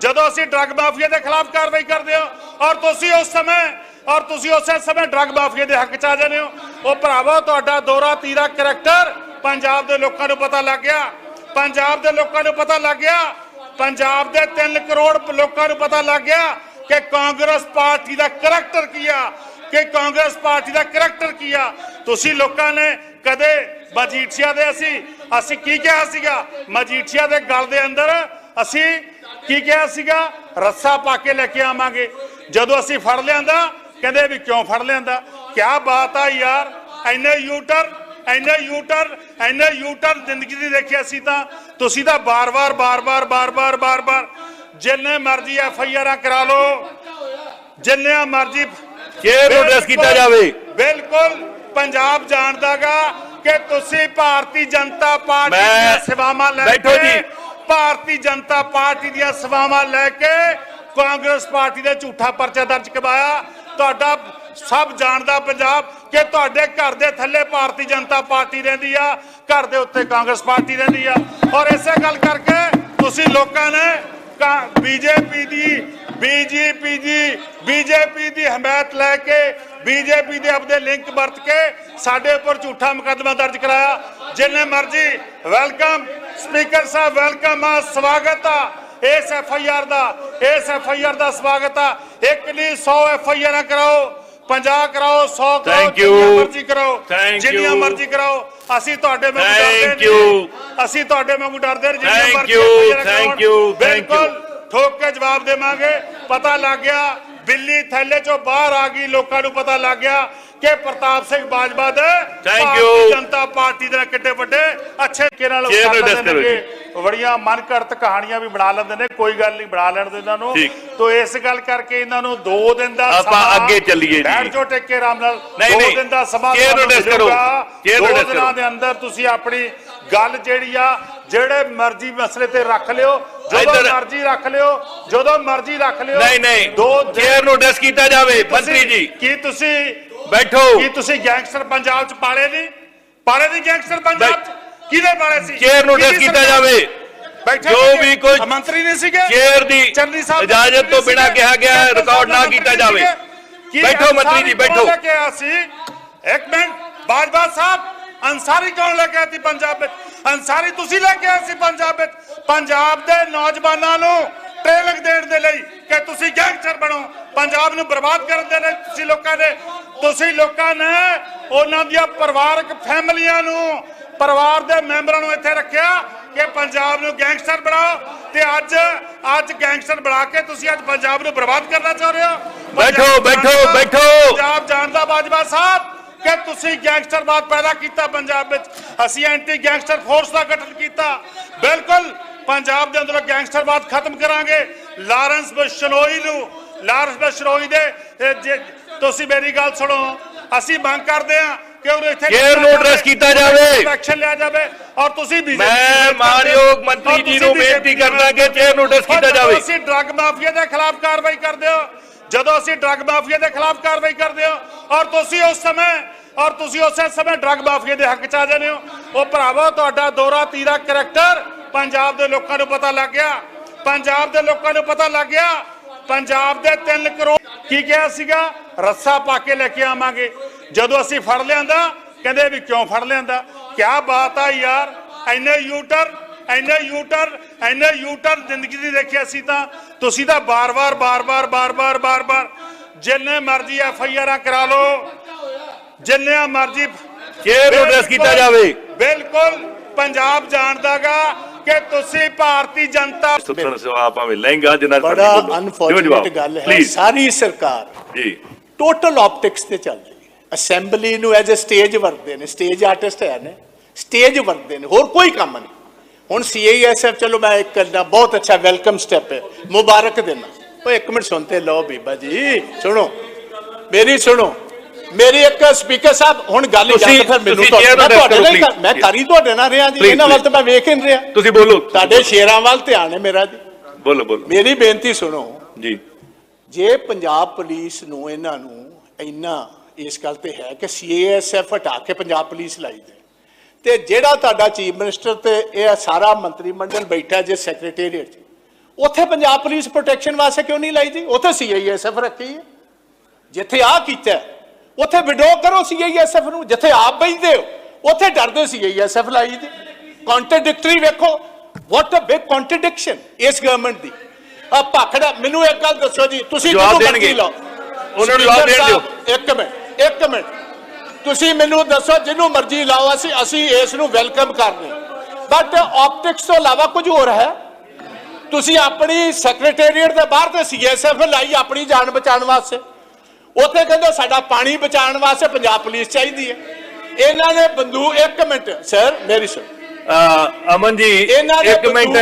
ਜਦੋਂ ਅਸੀਂ ਡਰੱਗ ਮਾਫੀਆ ਦੇ ਖਿਲਾਫ ਕਾਰਵਾਈ ਕਰਦੇ ਹੋ, ਔਰ ਤੁਸੀਂ ਉਸ ਸਮੇਂ, ਔਰ ਤੁਸੀਂ ਉਸੇ ਸਮੇਂ ਡਰੱਗ ਮਾਫੀਆ ਦੇ ਹੱਕ ਚ ਆ ਜਾਂਦੇ ਹੋ। ਉਹ ਭਰਾਵੋ, ਤੁਹਾਡਾ ਦੋਰਾ, ਤੀਰਾ ਕਰੈਕਟਰ ਪੰਜਾਬ ਦੇ ਲੋਕਾਂ ਨੂੰ ਪਤਾ ਲੱਗ ਗਿਆ। ਪੰਜਾਬ ਦੇ ਲੋਕਾਂ ਨੂੰ ਪਤਾ ਲੱਗ ਗਿਆ। ਪੰਜਾਬ ਦੇ 3 ਕਰੋੜ ਲੋਕਾਂ ਨੂੰ ਪਤਾ ਲੱਗ ਗਿਆ ਕਿ ਕਾਂਗਰਸ ਪਾਰਟੀ ਦਾ ਕਰੈਕਟਰ ਕੀ ਆ, ਕਿ ਕਾਂਗਰਸ ਪਾਰਟੀ ਦਾ ਕਰੈਕਟਰ ਕੀ ਆ। ਤੁਸੀਂ ਲੋਕਾਂ ਨੇ ਕਦੇ ਮਜੀਠੀਆ ਦੇ ਅਸੀਂ ਅਸੀਂ ਕੀ ਕਿਹਾ ਸੀਗਾ? ਮਜੀਠੀਆ ਦੇ ਗਲ ਦੇ ਅੰਦਰ ਅਸੀਂ ਕੀ ਕਿਹਾ ਸੀਗਾ? ਰੱਸਾ ਪਾ ਕੇ ਲੈ ਕੇ ਆਵਾਂਗੇ। ਜਦੋਂ ਅਸੀਂ ਫੜ ਲਿਆਂਦਾ ਕਹਿੰਦੇ ਵੀ ਕਿਉਂ ਫੜ ਲਿਆਂਦਾ? ਕੀ ਬਾਤ ਆ ਯਾਰ ਐਨੇ ਯੂਟਰ ਐਨੇ ਯੂਟਰ ਐਨੇ ਯੂਟਰ ਜ਼ਿੰਦਗੀ ਦੀ ਦੇਖਿਆ ਸੀ ਤਾਂ। ਤੁਸੀਂ ਤਾਂ ਬਾਰ-ਬਾਰ ਬਾਰ-ਬਾਰ ਬਾਰ-ਬਾਰ ਬਾਰ-ਬਾਰ ਜਿੰਨੇ ਮਰਜ਼ੀ ਐਫ ਆਈ ਆਰਾਂ ਕਰਾ ਲਓ। ਜਿੰਨੇ ਮਰਜ਼ੀ ਚੇਅਰ ਨੂੰ ਡਿਸ ਕੀਤਾ ਜਾਵੇ। ਬਿਲਕੁਲ ਪੰਜਾਬ ਜਾਣਦਾਗਾ ਕਿ ਤੁਸੀਂ ਭਾਰਤੀ ਜਨਤਾ ਪਾਰਟੀ ਦੀਆਂ ਸੇਵਾਵਾਂ ਲੈ ਬੈਠੋ ਕੇ ਜੀ। ਭਾਰਤੀ ਜਨਤਾ ਪਾਰਟੀ ਦੀਆਂ ਸੇਵਾਵਾਂ ਲੈ ਕੇ ਕਾਂਗਰਸ ਪਾਰਟੀ ਦੇ ਝੂਠਾ ਪਰਚਾ ਦਰਜ ਕਰਵਾਇਆ। ਤੁਹਾਡਾ ਸਭ ਜਾਣਦਾ ਪੰਜਾਬ ਕਿ ਤੁਹਾਡੇ ਘਰ ਦੇ ਥੱਲੇ ਭਾਰਤੀ ਜਨਤਾ ਪਾਰਟੀ ਰਹਿੰਦੀ ਆ, ਘਰ ਦੇ ਉੱਤੇ ਕਾਂਗਰਸ ਪਾਰਟੀ ਰਹਿੰਦੀ ਆ। ਔਰ ਇਸੇ ਗੱਲ ਕਰਕੇ ਤੁਸੀਂ ਲੋਕਾਂ ਨੇ ਬੀਜੇਪੀ ਦੀ ਬੀਜੇਪੀ ਦੀ ਬੀਜੇਪੀ ਦੀ ਹਮਾਇਤ ਲੈ ਕੇ ਬੀਜੇਪੀ ਦੇ ਆਪਦੇ ਲਿੰਕ ਵਰਤ ਕੇ ਸਾਡੇ ਉੱਪਰ ਝੂਠਾ ਮੁਕੱਦਮਾ ਦਰਜ ਕਰਾਇਆ ਜਿੰਨੇ ਮਰਜ਼ੀ ਵੈਲਕਮ ਸਪੀਕਰ ਸਾਹਿਬ ਵੈਲਕਮ ਆ ਸਵਾਗਤ ਆ ਇਸ ਐਫ ਆਈ ਆਰ ਦਾ ਇਸ ਐਫ ਆਈ ਆਰ ਦਾ ਸਵਾਗਤ ਆ ਇੱਕ ਨਹੀਂ 100 ਐਫ ਆਈ ਆਰਾਂ ਕਰਾਓ 50 ਕਰਾਓ 100 ਕਰਾਓ. ਜਿੰਨੀਆਂ ਮਰਜ਼ੀ ਕਰਾਓ ਜਿੰਨੀਆਂ. ਮਰਜ਼ੀ ਕਰਾਓ ਅਸੀਂ ਤੁਹਾਡੇ ਵਾਂਗੂ ਡਰਦੇ. ਨਹੀਂ ਅਸੀਂ ਤੁਹਾਡੇ ਵਾਂਗੂ ਡਰਦੇ ਨਹੀਂ ਜਿੰਨੀਆਂ ਮਰਜ਼ੀ thank you, thank you. ਬਿਲਕੁਲ ਠੋਕ ਕੇ ਜਵਾਬ ਦੇਵਾਂਗੇ ਪਤਾ ਲੱਗ ਗਿਆ ਬਿੱਲੀ ਥੈਲੇ ਚੋਂ ਬਾਹਰ ਆ ਗਈ ਲੋਕਾਂ ਨੂੰ ਪਤਾ ਲੱਗ ਗਿਆ ਕਿ ਪ੍ਰਤਾਪ ਸਿੰਘ ਬਾਜਵਾ ਦੇ ਭਾਰਤੀ you. ਜਨਤਾ ਪਾਰਟੀ ਦੇ ਨਾਲ ਕਿੱਡੇ ਵੱਡੇ ਅੱਛੇ ਤਰੀਕੇ ਨਾਲ ਉਹ Chair ਕਰ ਨੂੰ ਬੜੀਆਂ ਮਨਘੜਤ ਕਹਾਣੀਆਂ ਵੀ ਬਣਾ ਲੈਂਦੇ ਨੇ ਕੋਈ ਗੱਲ ਨਹੀਂ ਬਣਾ ਲੈਣ ਦਿਓ ਇਹਨਾਂ ਨੂੰ। ਤੋ ਇਸ ਗੱਲ ਕਰਕੇ ਇਹਨਾਂ ਨੂੰ 2 ਦਿਨ ਦਾ ਆਪਾਂ ਅੱਗੇ ਚੱਲੀਏ ਜੀ। ਬੈਠ ਜਾਓ ਟਿੱਕੇ ਆਰਾਮ ਨਾਲ ਨਹੀਂ, 2 ਨਹੀਂ। ਦਿਨ ਦਾ ਸਮਾਂ Chair ਨੂੰ ਤੁਹਾਨੂੰ discuss ਕਰੋ। ਮਿਲੂਗਾ। Chair ਨੂੰ ਦੋ ਕਰੋ। ਦੇ ਅੰਦਰ ਤੁਸੀਂ ਆਪਣੀ ਗੱਲ ਜਿਹੜੀ ਆ ਜਿਹੜੇ ਮਰਜ਼ੀ ਮਸਲੇ ਤੇ ਰੱਖ ਲਿਓ ਜਦੋਂ ਮਰਜ਼ੀ ਰੱਖ ਲਿਓ ਜਦੋਂ ਮਰਜ਼ੀ ਰੱਖ ਲਿਓ ਨਹੀਂ ਨਹੀਂ ਦੋ ਚੇਅਰ ਨੂੰ ਡਿਸ ਕੀਤਾ ਜਾਵੇ ਮੰਤਰੀ ਜੀ ਕੀ ਤੁਸੀਂ ਬੈਠੋ ਕੀ ਤੁਸੀਂ ਗੈਂਗਸਟਰ ਪੰਜਾਬ ਚ ਪਾਲੇ ਨਹੀਂ ਪਾਲੇ ਨਹੀਂ ਗੈਂਗਸਟਰ ਪੰਜਾਬ ਚ ਕਿਹਦੇ ਪਾਲੇ ਸੀ? ਚੇਅਰ ਨੂੰ ਡਿਸ ਕੀਤਾ? ਜਾਵੇ। ਜੋ? ਵੀ ਕੋਈ ਮੰਤਰੀ ਨਹੀਂ ਸੀਗੇ? ਚੇਅਰ ਦੀ ਇਜਾਜ਼ਤ ਤੋਂ ਬਿਨਾਂ ਕਿਹਾ ਗਿਆ ਹੈ, ਰਿਕਾਰਡ ਨਾ ਕੀਤਾ ਜਾਵੇ। ਬੈਠੋ ਮੰਤਰੀ ਜੀ ਬੈਠੋ। ਇੱਕ ਮਿੰਟ ਬਾਜਵਾ ਸਾਹਿਬ ਅੰਸਾਰੀ ਕੌਣ ਲੈ ਕੇ ਸੀ ਪੰਜਾਬ ਵਿੱਚ? ਅੰਸਾਰੀ ਤੁਸੀਂ ਲੈ ਕੇ ਆਏ ਸੀ ਪੰਜਾਬ ਵਿੱਚ? ਪੰਜਾਬ ਦੇ ਨੌਜਵਾਨਾਂ ਨੂੰ ਟ੍ਰੇਨਿੰਗ ਦੇਣ ਦੇ ਲਈ ਕਿ ਤੁਸੀਂ ਗੈਂਗਸਟਰ ਬਣੋ। ਪੰਜਾਬ ਨੂੰ ਬਰਬਾਦ ਕਰਨ ਦੇ ਲਈ ਤੁਸੀਂ ਲੋਕਾਂ ਨੇ ਤੁਸੀਂ ਲੋਕਾਂ ਨੇ ਉਹਨਾਂ ਦੀਆਂ ਪਰਿਵਾਰਕ ਫੈਮਲੀਆਂ ਨੂੰ ਪਰਿਵਾਰ ਦੇ ਮੈਂਬਰਾਂ ਨੂੰ ਇੱਥੇ ਰੱਖਿਆ ਕਿ ਪੰਜਾਬ ਨੂੰ ਗੈਂਗਸਟਰ ਬਣਾਓ ਤੇ ਅੱਜ ਅੱਜ ਗੈਂਗਸਟਰ ਬਣਾ ਕੇ ਤੁਸੀਂ ਅੱਜ ਪੰਜਾਬ ਨੂੰ ਬਰਬਾਦ ਕਰਨਾ ਚਾਹ ਰਹੇ ਹੋ? ਬੈਠੋ, ਬੈਠੋ, ਬੈਠੋ। ਪੰਜਾਬ ਜਾਣਦਾ ਬਾਜਵਾ ਸਾਹਿਬ ਕਿ ਤੁਸੀਂ ਗੈਂਗਸਟਰਵਾਦ ਪੈਦਾ ਕੀਤਾ ਪੰਜਾਬ ਵਿੱਚ। ਅਸੀਂ ਐਂਟੀ ਗੈਂਗਸਟਰ ਫੋਰਸ ਦਾ ਗਠਨ ਕੀਤਾ। ਬਿਲਕੁਲ ਪੰਜਾਬ ਦੇ ਅੰਦਰ ਗੈਂਗਸਟਰਵਾਦ ਖਤਮ ਕਰਾਂਗੇ। ਲਾਰੈਂਸ ਬਿਸ਼ਨੋਈ ਨੂੰ ਲਾਰੈਂਸ ਬਿਸ਼ਨੋਈ ਦੇ ਤੁਸੀਂ ਮੇਰੀ ਗੱਲ ਸੁਣੋ ਅਸੀਂ ਮੰਗ ਕਰਦੇ ਹਾਂ ਕਿ ਉਹਨੂੰ ਇੱਥੇ Chair ਨੂੰ address ਕੀਤਾ ਜਾਵੇ। ਐਕਸ਼ਨ ਲਿਆ ਜਾਵੇ ਔਰ ਤੁਸੀਂ BJP ਮੈਂ ਮਾਨਯੋਗ ਮੰਤਰੀ ਜੀ ਨੂੰ ਬੇਨਤੀ ਕਰਦਾ ਕਿ ਚੇਅਰ ਨੂੰ address ਕੀਤਾ ਜਦੋਂ ਜਾਵੇ ਅਸੀਂ ਡਰੱਗ ਮਾਫੀਆ ਦੇ ਖਿਲਾਫ ਕਾਰਵਾਈ ਕਰਦੇ ਹੋ ਜਦੋਂ ਅਸੀਂ ਡਰੱਗ ਮਾਫੀਆ ਦੇ ਖਿਲਾਫ ਕਾਰਵਾਈ ਕਰਦੇ ਹੋ ਔਰ ਤੁਸੀਂ ਉਸ ਸਮੇਂ ਔਰ ਤੁਸੀਂ ਉਸੇ ਸਮੇਂ ਡਰੱਗ ਮਾਫੀਆ ਦੇ ਹੱਕ ਚ ਆ ਜਾਂਦੇ ਹੋ ਉਹ ਭਰਾਵੋ ਤੁਹਾਡਾ ਦੋਰਾ ਤੀਰਾ ਕਰੈਕਟਰ ਪੰਜਾਬ ਦੇ ਲੋਕਾਂ ਨੂੰ ਪਤਾ ਲੱਗ ਗਿਆ ਪੰਜਾਬ ਦੇ ਲੋਕਾਂ ਨੂੰ ਪਤਾ ਲੱਗ ਗਿਆ ਪੰਜਾਬ ਦੇ 3 ਕਰੋੜ ਕੀ ਕਿਹਾ ਸੀਗਾ ਰੱਸਾ ਪਾ ਕੇ ਲੈ ਕੇ ਆਵਾਂਗੇ ਜਦੋਂ ਅਸੀਂ ਫੜ ਲਿਆਂਦਾ ਕਹਿੰਦੇ ਵੀ ਕਿਉਂ ਫੜ ਲਿਆਂਦਾ ਕੀ ਬਾਤ ਆ ਯਾਰ ਐਨੇ ਯੂਟਰ ਐਨੇ ਯੂਟਰ ਐਨੇ ਯੂਟਰ ਜ਼ਿੰਦਗੀ ਦੀ ਦੇਖਿਆ ਸੀ ਤਾਂ ਤੁਸੀਂ ਤਾਂ ਬਾਰ-ਬਾਰ ਬਾਰ-ਬਾਰ ਬਾਰ-ਬਾਰ ਬਾਰ-ਬਾਰ ਜਿੰਨੇ ਮਰਜ਼ੀ ਐਫ ਆਈ ਆਰਾਂ ਕਰਾ ਲਓ ਜਿੰਨੇ ਮਰਜ਼ੀ ਚੇਅਰ ਨੂੰ address ਕੀਤਾ ਜਾਵੇ। ਬਿਲਕੁਲ ਪੰਜਾਬ ਜਾਣਦਾਗਾ ਕਿ ਤੁਸੀਂ ਭਾਰਤੀ ਜਨਤਾ ਸੁਣ ਸਵਾ ਭਾਵੇਂ ਲਹਿੰਗਾ ਜਿੰਨਾ ਬੜਾ ਅਨਫੋਰਚੂਨੇਟ ਗੱਲ ਹੈ ਪਲੀਜ਼ ਸਾਰੀ ਸਰਕਾਰ ਜੀ ਟੋਟਲ ਆਪਟਿਕਸ ਤੇ ਚੱਲ ਰਹੀ ਹੈ ਅਸੈਂਬਲੀ ਨੂੰ ਐਜ਼ ਅ ਸਟੇਜ ਵਰਤਦੇ ਨੇ ਸਟੇਜ ਆਰਟਿਸਟ ਹੈ ਨੇ ਸਟੇਜ ਵਰਤਦੇ ਨੇ ਹੋਰ ਕੋਈ ਕੰਮ ਨਹੀਂ। ਹੁਣ ਸੀਆਈਐਸਐਫ ਚਲੋ ਮੈਂ ਇੱਕ ਕਰਨਾ ਬਹੁਤ ਅੱਛਾ ਵੈਲਕਮ ਸਟੈਪ ਹੈ ਮੁਬਾਰਕ ਦੇਣਾ ਉਹ ਇੱਕ ਮਿੰਟ ਸੁਣਤੇ ਲਓ ਬੀਬਾ ਜੀ ਸੁਣੋ ਮੇਰੀ ਸੁਣੋ ਮੇਰੀ ਇੱਕ ਸਪੀਕਰ ਸਾਹਿਬ ਹੁਣ ਗੱਲ ਜਾਂ ਫਿਰ ਮੈਨੂੰ ਤੁਹਾਡੇ ਨਾਲ ਮੈਂ. ਕਰੀ ਤੁਹਾਡੇ ਨਾਲ ਰਿਹਾ ਜੀ ਇਹਨਾਂ ਵੱਲ. ਤਾਂ ਮੈਂ ਵੇਖ ਹੀ ਨਹੀਂ ਰਿਹਾ। ਤੁਸੀਂ ਬੋਲੋ। ਤੁਹਾਡੇ ਸ਼ੇਰਾਂ ਵੱਲ ਧਿਆਨ ਹੈ ਮੇਰਾ ਜੀ। ਬੋਲੋ ਬੋਲੋ। ਮੇਰੀ ਬੇਨਤੀ ਸੁਣੋ। ਜੀ। ਜੇ ਪੰਜਾਬ ਪੁਲਿਸ ਨੂੰ ਇਹਨਾਂ ਨੂੰ ਇੰਨਾ ਇਸ ਗੱਲ ਤੇ ਹੈ ਕਿ ਸੀਏਐਸਐਫ ਹਟਾ ਕੇ ਪੰਜਾਬ ਪੁਲਿਸ ਲਾਈ ਦੇ ਤੇ ਜਿਹੜਾ ਤੁਹਾਡਾ ਚੀਫ ਮਿਨਿਸਟਰ ਤੇ ਇਹ ਸਾਰਾ ਮੰਤਰੀ ਮੰਡਲ ਬੈਠਾ ਜੇ ਸੈਕਟਰੀਏਟ ਉੱਥੇ ਪੰਜਾਬ ਪੁਲਿਸ ਪ੍ਰੋਟੈਕਸ਼ਨ ਵਾਸਤੇ ਕਿਉਂ ਨਹੀਂ ਲਾਈ ਜੀ ਉੱਥੇ ਸੀਆਈਐਸਐਫ ਰੱਖੀ ਹੈ। ਜਿੱਥੇ ਆ ਕੀਤਾ ਹੈ, ਉੱਥੇ ਵਿਡੋ ਕਰੋ ਸੀਆਈਐਸਐਫ ਨੂੰ ਜਿੱਥੇ ਆਪ ਬੈਠਦੇ ਹੋ ਉੱਥੇ ਡਰਦੇ ਸੀਆਈਐਸਐਫ ਲਾਈ ਜੀ ਕੰਟਰਡਿਕਟਰੀ ਵੇਖੋ ਵਾਟ ਅ ਬਿਗ ਕੰਟਰਡਿਕਸ਼ਨ ਇਸ ਗਵਰਨਮੈਂਟ ਦੀ। ਆ ਭਾਖੜਾ ਮੈਨੂੰ ਇੱਕ ਗੱਲ ਦੱਸੋ ਜੀ ਤੁਸੀਂ ਮਰਜ਼ੀ ਦੇਣਗੇ। ਲਾਓ। ਉਹਨਾਂ ਨੂੰ ਜਵਾਬ ਦੇਣ ਦਿਓ। ਇੱਕ ਮਿੰਟ। ਇੱਕ ਮਿੰਟ। ਤੁਸੀਂ ਮੈਨੂੰ ਦੱਸੋ ਜਿਹਨੂੰ ਮਰਜ਼ੀ ਲਾਓ ਅਸੀਂ ਅਸੀਂ ਇਸ ਨੂੰ ਵੈਲਕਮ ਕਰਦੇ ਬਟ ਆਪਟਿਕਸ ਤੋਂ ਇਲਾਵਾ ਕੁਝ ਹੋਰ ਹੈ? ਤੁਸੀਂ ਆਪਣੀ ਸੈਕਟਰੀਏਟ ਦੇ ਬਾਹਰ ਤੇ ਸੀਐਸਐਫ ਲਾਈ ਆਪਣੀ ਜਾਨ ਬਚਾਉਣ ਵਾਸਤੇ। ਉੱਥੇ ਕਹਿੰਦੇ ਸਾਡਾ ਪਾਣੀ ਬਚਾਉਣ ਵਾਸਤੇ ਪੰਜਾਬ ਪੁਲਿਸ ਚਾਹੀਦੀ ਹੈ। ਇਹਨਾਂ ਨੇ ਬੰਦੂਕ ਇੱਕ ਮਿੰਟ ਸਰ ਮੇਰੀ ਅਹ, ਅਮਨ ਜੀ ਇੱਕ minute.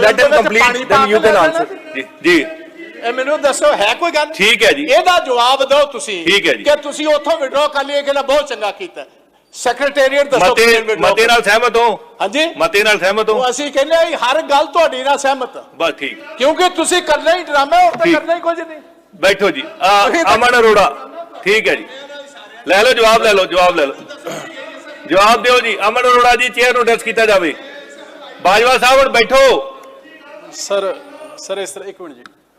Let him complete then you can answer. ਜੀ ਜੀ। ਇਹ ਮੈਨੂੰ ਦੱਸੋ ਹੈ ਕੋਈ ਗੱਲ? ਠੀਕ ਹੈ ਜੀ। ਇਹਦਾ ਜਵਾਬ ਦਿਓ ਤੁਸੀਂ ਠੀਕ ਹੈ ਜੀ। ਕਿ ਤੁਸੀਂ ਉੱਥੋਂ ਵਿਡਰੋ ਕਰ ਲਿਆ ਕਿ ਨਾ ਬਹੁਤ ਚੰਗਾ ਕੀਤਾ। ਸੈਕਟਰੀਏਟ ਦੱਸੋ ਮਤੇ ਮਤੇ ਨਾਲ ਸਹਿਮਤ ਹੋ? ਹਾਂਜੀ। ਮਤੇ ਨਾਲ ਸਹਿਮਤ ਹੋ? ਅਸੀਂ ਕਹਿੰਦੇ ਜੀ, ਹਰ ਗੱਲ ਤੁਹਾਡੀ ਨਾਲ ਸਹਿਮਤ। ਬਸ ਠੀਕ। ਕਿਉਂਕਿ ਤੁਸੀਂ ਕਰਨਾ ਹੀ ਡਰਾਮਾ ਹੋਰ ਤਾਂ। ਕਰਨਾ ਹੀ ਕੁਝ ਨਹੀਂ। ਬੈਠੋ ਜੀ। ਅਮਨ ਅਰੋੜਾ। ਠੀਕ ਹੈ ਜੀ। ਲੈ ਲਓ ਜਵਾਬ ਲੈ ਲਓ ਜਵਾਬ ਲੈ ਲਓ। ਜਵਾਬ ਦਿਓ ਜੀ। ਅਮਨ ਅਰੋੜਾ ਜੀ ਚੇਅਰ ਨੂੰ ਅਡਰੈਸ ਕੀਤਾ ਜਾਵੇ। ਬਾਜਵਾ ਸਾਹਿਬ ਹੁਣ ਬੈਠੋ। ਸਰ ਸਰ ਇਸ ਤਰ੍ਹਾਂ ਇੱਕ ਮਿੰਟ ਜੀ।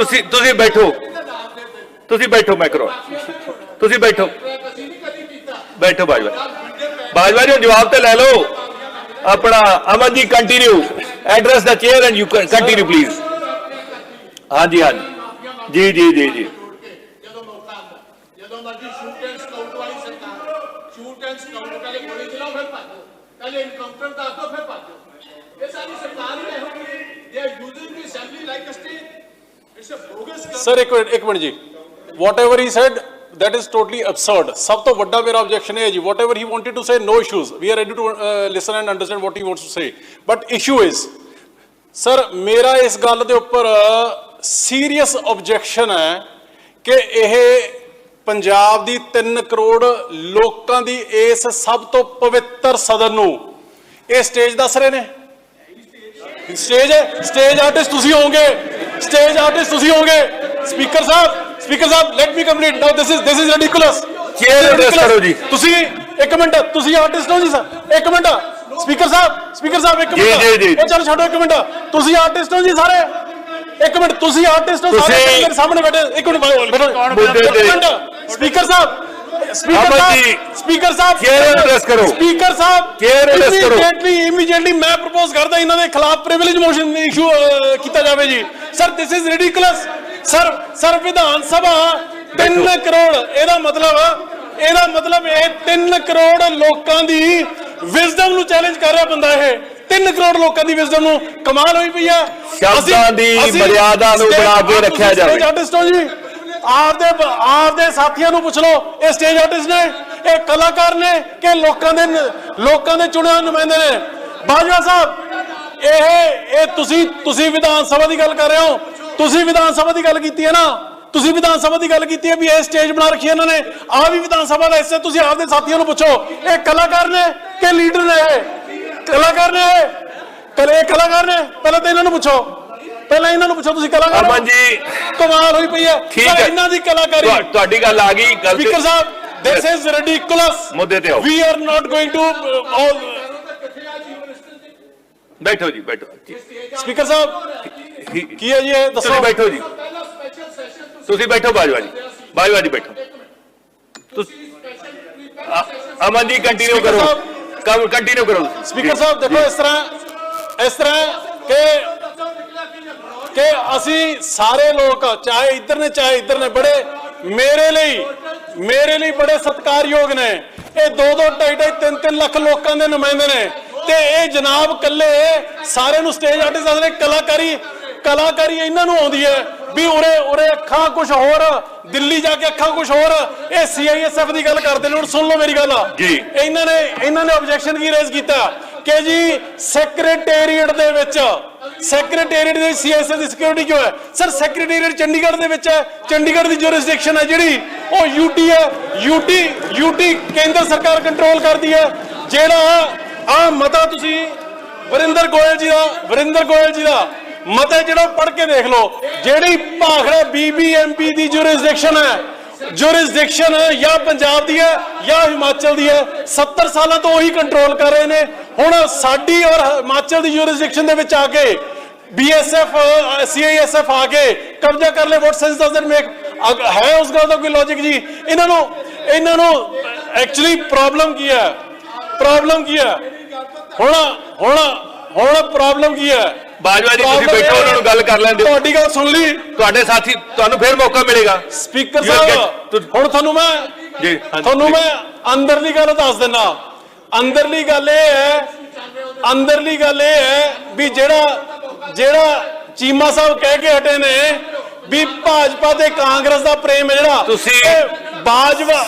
ਤੁਸੀਂ ਤੁਸੀਂ ਬੈਠੋ। ਤੁਸੀਂ ਬੈਠੋ ਮੈਂ ਕਰੋ ਤੁਸੀਂ ਬੈਠੋ। ਬੈਠੋ, ਬਾਜਵਾ। ਬਾਜਵਾ ਜੀ ਜਵਾਬ ਤੇ ਲੈ ਲਓ। ਆਪਣਾ Aman ji continue address the chair and you continue please ਹਾਂਜੀ ਹਾਂਜੀ। ਜੀ ਜੀ ਜੀ ਜੀ। ਜਦੋਂ ਮੌਕਾ ਆਉਂਦਾ ਜਦੋਂ ਮਰਜ਼ੀ ਸ਼ੂਟ ਐਂਡ ਸਕਾਊਟ ਵਾਲੀ ਸਰਕਾਰ ਸ਼ੂਟ ਐਂਡ ਸਕਾਊਟ ਪਹਿਲੇ ਗੋਲੀ ਚਲਾਓ ਫਿਰ ਭੱਜੋ ਪਹਿਲੇ ਇਨਕਾਊਂਟਰ ਦੱਸ ਦਿਓ ਫਿਰ ਭੱਜੋ ਇਹ ਸਾਰੀ ਸਰਕਾਰ ਹੀ ਇਹੋ ਜਿਹੀ ਹੈ। They are using the assembly like a stage it's a bogus sir ਇੱਕ ਮਿੰਟ ਇੱਕ ਮਿੰਟ ਜੀ। Whatever he said that is totally absurd. ਸਭ ਤੋਂ ਵੱਡਾ ਮੇਰਾ objection ਹੈ ਜੀ whatever he wanted to say no issues. We are ready to uh, listen and understand what he wants to say. But issue sir ਮੇਰਾ ਇਸ ਗੱਲ ਦੇ ਉੱਪਰ ਸੀਰੀਅਸ ਆਬਜੈਕਸ਼ਨ ਹੈ ਕਿ ਇਹ ਪੰਜਾਬ ਦੀ 3 ਕਰੋੜ ਲੋਕਾਂ ਦੀ ਇਸ ਸਭ ਤੋਂ ਪਵਿੱਤਰ ਸਦਨ ਨੂੰ ਇਹ ਸਟੇਜ ਦੱਸ ਰਹੇ ਨੇ? ਸਟੇਜ ਸਟੇਜ ਆਰਟਿਸਟ ਤੁਸੀਂ ਹੋਵੋਗੇ। ਸਟੇਜ ਆਰਟਿਸਟ ਤੁਸੀਂ ਹੋਵੋਗੇ। ਸਪੀਕਰ ਸਾਹਿਬ speaker Sahib let me complete now this is this is ridiculous Chair address ਕਰੋ ਜੀ। ਤੁਸੀਂ ਇੱਕ ਮਿੰਟ ਤੁਸੀਂ ਆਰਟਿਸਟ ਹੋ ਜੀ ਸਰ। ਇੱਕ ਮਿੰਟ। ਸਪੀਕਰ ਸਾਹਿਬ ਸਪੀਕਰ ਸਾਹਿਬ ਇੱਕ ਜੀ, ਮਿੰਟ। ਜੀ, ਜੀ। ਉਹ ਚੱਲ ਛੱਡੋ ਇੱਕ ਮਿੰਟ। ਤੁਸੀਂ ਆਰਟਿਸਟ ਹੋ ਜੀ ਸਾਰੇ। ਇੱਕ ਮਿੰਟ ਤੁਸੀਂ ਆਰਟਿਸਟ ਹੋ ਸਾਰੇ। ਤੁਸੀਂ- ਮੇਰੇ ਸਾਹਮਣੇ ਬੈਠੇ। ਇੱਕ ਮਿੰਟ ਬੈਠੋ। ਮੁੱਦੇ ਤੇ- ਇੱਕ ਮਿੰਟ। ਸਪੀਕਰ ਸਾਹਿਬ ਸਪੀਕਰ ਅਮਨ ਜੀ, ਸਾਹਿਬ ਸਪੀਕਰ ਸਾਹਿਬ chair address ਕਰੋ। ਸਪੀਕਰ ਸਾਹਿਬ Chair address ਕਰੋ। ਇਮੀਡੀਏਟਲੀ ਇਮੀਡੀਏਟਲੀ ਮੈਂ ਪ੍ਰਪੋਜ਼ ਕਰਦਾ ਇਹਨਾਂ ਦੇ ਖਿਲਾਫ ਪ੍ਰਿਵਿਲੇਜ ਮੋਸ਼ਨ ਇਸ਼ੂ ਕੀਤਾ ਜਾਵੇ ਜੀ। Sir this is ridiculous sir sir Vidhan Sabha 3 crore ਇਹਦਾ ਮਤਲਬ ਇਹਦਾ ਮਤਲਬ ਇਹ 3 ਕਰੋੜ ਲੋਕਾਂ ਦੀ ਵਿਜ਼ਡਮ ਨੂੰ ਚੈਲੰਜ ਕਰ ਰਿਹਾ ਬੰਦਾ ਇਹ। 3 ਕਰੋੜ ਲੋਕਾਂ ਦੀ ਵਿਜ਼ਡਮ ਨੂੰ ਕਮਾਲ ਹੋਈ ਪਈ ਹੈ ਸ਼ਬਦਾਂ ਦੀ ਮਰਿਆਦਾ ਨੂੰ ਬਣਾ ਕੇ ਰੱਖਿਆ ਜਾਵੇ। artist ਹੋ ਜੀ। ਆਪਦੇ ਆਪਦੇ ਸਾਥੀਆਂ ਨੂੰ ਪੁੱਛ ਲਓ ਇਹ ਸਟੇਜ ਆਰਟਿਸਟ ਨੇ ਇਹ ਕਲਾਕਾਰ ਨੇ ਕਿ ਲੋਕਾਂ ਦੇ ਲੋਕਾਂ ਦੇ ਚੁਣੇ ਹੋਏ ਨੁਮਾਇੰਦੇ ਨੇ। ਬਾਜਵਾ ਸਾਹਿਬ ਇਹ ਇਹ ਤੁਸੀਂ ਤੁਸੀਂ ਵਿਧਾਨ ਸਭਾ ਦੀ ਗੱਲ ਕਰ ਰਹੇ ਹੋ। ਤੁਸੀਂ ਵਿਧਾਨ ਸਭਾ ਦੀ ਗੱਲ ਕੀਤੀ ਹੈ ਨਾ। ਤੁਸੀਂ ਵਿਧਾਨ ਸਭਾ ਦੀ ਗੱਲ ਕੀਤੀ ਹੈ ਵੀ ਇਹ ਸਟੇਜ ਬਣਾ ਰੱਖੀ ਹੈ ਇਹਨਾਂ ਨੇ। ਆ ਵੀ ਵਿਧਾਨ ਸਭਾ ਦਾ ਹਿੱਸਾ ਤੁਸੀਂ ਆਪਦੇ ਸਾਥੀਆਂ ਨੂੰ ਪੁੱਛੋ। ਇਹ ਕਲਾਕਾਰ ਨੇ ਕਿ ਲੀਡਰ ਨੇ ਇਹ? ਕਲਾਕਾਰ ਨੇ ਇਹ? ਕਲੇ ਇਹ ਕਲਾਕਾਰ ਨੇ? ਪਹਿਲਾਂ ਤਾਂ ਇਹਨਾਂ ਨੂੰ ਪੁੱਛੋ। ਪਹਿਲਾਂ ਇਹਨਾਂ ਨੂੰ ਪੁੱਛੋ ਤੁਸੀਂ ਕਲਾਕਾਰ ਹੋ? ਅਮਨ ਜੀ। ਕਮਾਲ ਹੋਈ ਪਈ ਹੈ। ਠੀਕ ਸਰ, ਹੈ। ਇਹਨਾਂ ਦੀ ਕਲਾਕਾਰੀ। ਤੁਹਾ- ਤੁਹਾਡੀ ਗੱਲ ਆ ਗਈ ਗੱਲ ਤੇ- ਸਪੀਕਰ ਸਾਹਿਬ ਦਿਸ ਇਜ਼ ਰਿਡਿਕੂਲਸ ਮੁੱਦੇ ਤੇ ਆਓ। We are not going to all ਬੈਠੋ ਜੀ ਬੈਠੋ। ਸਪੀਕਰ ਸਾਹਿਬ ਕੀ ਹੈ ਜੀ ਇਹ? ਦੱਸੋ। ਤੁਸੀਂ ਬੈਠੋ ਜੀ। ਤੁਸੀਂ ਬੈਠੋ ਬਾਜਵਾ ਜੀ। ਬਾਜਵਾ ਜੀ ਬੈਠੋ। ਅਮਨ ਜੀ ਕੰਟੀਨਿਊ ਕਰੋ। ਕੰਮ ਕੰਟੀਨਿਊ ਕਰੋ ਸਪੀਕਰ ਸਾਹਿਬ ਦੇਖੋ ਇਸ ਤਰ੍ਹਾਂ ਇਸ ਤਰ੍ਹਾਂ ਕਿ ਕਿ ਅਸੀਂ ਸਾਰੇ ਲੋਕ ਚਾਹੇ ਇੱਧਰ ਨੇ ਚਾਹੇ ਇੱਧਰ ਨੇ ਬੜੇ ਮੇਰੇ ਲਈ ਮੇਰੇ ਲਈ ਬੜੇ ਸਤਿਕਾਰਯੋਗ ਨੇ। ਇਹ ਦੋ ਦੋ ਢਾਈ ਢਾਈ ਤਿੰਨ ਤਿੰਨ ਲੱਖ ਲੋਕਾਂ ਦੇ ਨੁਮਾਇੰਦੇ ਨੇ। ਤੇ ਇਹ ਜਨਾਬ ਕੱਲੇ ਸਾਰੇ ਨੂੰ ਸਟੇਜ ਆਰਟਿਸਟ ਦੱਸਦੇ ਕਲਾਕਾਰੀ ਕਲਾਕਾਰੀ ਇਹਨਾਂ ਨੂੰ ਆਉਂਦੀ ਹੈ ਵੀ ਉਰੇ ਉਰੇ ਅੱਖਾਂ ਕੁਝ ਹੋਰ ਦਿੱਲੀ ਜਾ ਕੇ ਅੱਖਾਂ ਕੁਝ ਹੋਰ ਇਹ ਸੀਆਈਐਸਐਫ ਦੀ ਗੱਲ ਕਰਦੇ ਨੇ ਹੁਣ ਸੁਣ ਲਓ ਮੇਰੀ ਗੱਲ। ਜੀ। ਇਹਨਾਂ ਨੇ ਇਹਨਾਂ ਨੇ ਆਬਜੈਕਸ਼ਨ ਕੀ ਰੇਜ਼ ਕੀਤਾ? ਕਿ ਜੀ ਸੈਕਟਰੀਏਟ ਦੇ ਵਿੱਚ ਸੈਕਟਰੀਏਟ ਦੇ ਸੀਐਸਏ ਦੀ ਸਿਕਿਉਰਿਟੀ ਕਿਉਂ ਹੈ? ਸਰ ਸੈਕਟਰੀਏਟ ਚੰਡੀਗੜ੍ਹ ਦੇ ਵਿੱਚ ਹੈ। ਚੰਡੀਗੜ੍ਹ ਦੀ ਜੁਰਿਸਡਿਕਸ਼ਨ ਹੈ ਜਿਹੜੀ ਉਹ ਯੂਟੀ ਹੈ। ਯੂਟੀ ਯੂਟੀ ਕੇਂਦਰ ਸਰਕਾਰ ਕੰਟਰੋਲ ਕਰਦੀ ਹੈ। ਜਿਹੜਾ ਆ ਮਤਾ ਤੁਸੀਂ ਵਰਿੰਦਰ ਗੋਇਲ ਜੀ ਦਾ, ਵਰਿੰਦਰ ਗੋਇਲ ਜੀ ਦਾ ਮਤਾ ਜਿਹੜਾ ਪੜ੍ਹ ਕੇ ਦੇਖ ਲਓ, ਜਿਹੜੀ ਭਾਖੜਾ ਬੀਬੀਐਮਪੀ ਦੀ ਜੁਰਿਸਡਿਕਸ਼ਨ ਹੈ ਜੁਰਿਸਡਿਕਸ਼ਨ ਜਾਂ ਪੰਜਾਬ ਦੀ ਹੈ ਜਾਂ ਹਿਮਾਚਲ ਦੀ ਹੈ 70 ਸਾਲਾਂ ਤੋਂ ਉਹੀ ਕੰਟਰੋਲ ਕਰ ਰਹੇ ਨੇ। ਹੁਣ ਸਾਡੀ ਔਰ ਹਿਮਾਚਲ ਦੀ ਜੁਰਿਸਡਿਕਸ਼ਨ ਦੇ ਵਿੱਚ ਆ ਕੇ ਬੀਐਸਐਫ ਸੀਆਈਐਸਐਫ ਆ ਕੇ ਕਬਜ਼ਾ ਕਰ ਲੈ ਵੋਟ ਸੈਂਸ ਡਸ ਮੇਕ ਹੈ ਉਸ ਗੱਲ ਦਾ ਕੋਈ ਲੌਜੀਕ ਜੀ? ਇਹਨਾਂ ਨੂੰ ਇਹਨਾਂ ਨੂੰ ਐਕਚੁਅਲੀ ਪ੍ਰੋਬਲਮ ਕੀ ਹੈ? ਪ੍ਰੋਬਲਮ ਕੀ ਹੈ? ਹੁਣ ਹੁਣ ਹੁਣ ਪ੍ਰੋਬਲਮ ਕੀ ਹੈ? ਬਾਜਵਾ ਜੀ ਤੁਸੀਂ ਬੈਠੋ ਉਹਨਾਂ ਨੂੰ ਗੱਲ ਕਰ ਲੈਣ ਦਿਓ। ਤੁਹਾਡੀ ਗੱਲ ਸੁਣ ਲਈ। ਤੁਹਾਡੇ ਸਾਥੀ ਤੁਹਾਨੂੰ ਫੇਰ ਮੌਕਾ ਮਿਲੇਗਾ। ਸਪੀਕਰ ਸਾਹਿਬ ਹੁਣ ਤੁਹਾਨੂੰ ਮੈਂ ਜੀ, ਤੁਹਾਨੂੰ. ਮੈਂ ਅੰਦਰਲੀ ਗੱਲ ਦੱਸ ਦਿੰਦਾ ਅੰਦਰਲੀ ਗੱਲ ਇਹ ਹੈ ਅੰਦਰਲੀ ਗੱਲ ਇਹ ਹੈ ਵੀ ਜਿਹੜਾ ਜਿਹੜਾ ਚੀਮਾ ਸਾਹਿਬ ਕਹਿ ਕੇ ਹਟੇ ਨੇ ਵੀ ਭਾਜਪਾ ਤੇ ਕਾਂਗਰਸ ਦਾ ਪ੍ਰੇਮ ਹੈ ਜਿਹੜਾ। ਤੁਸੀਂ- ਬਾਜਵਾ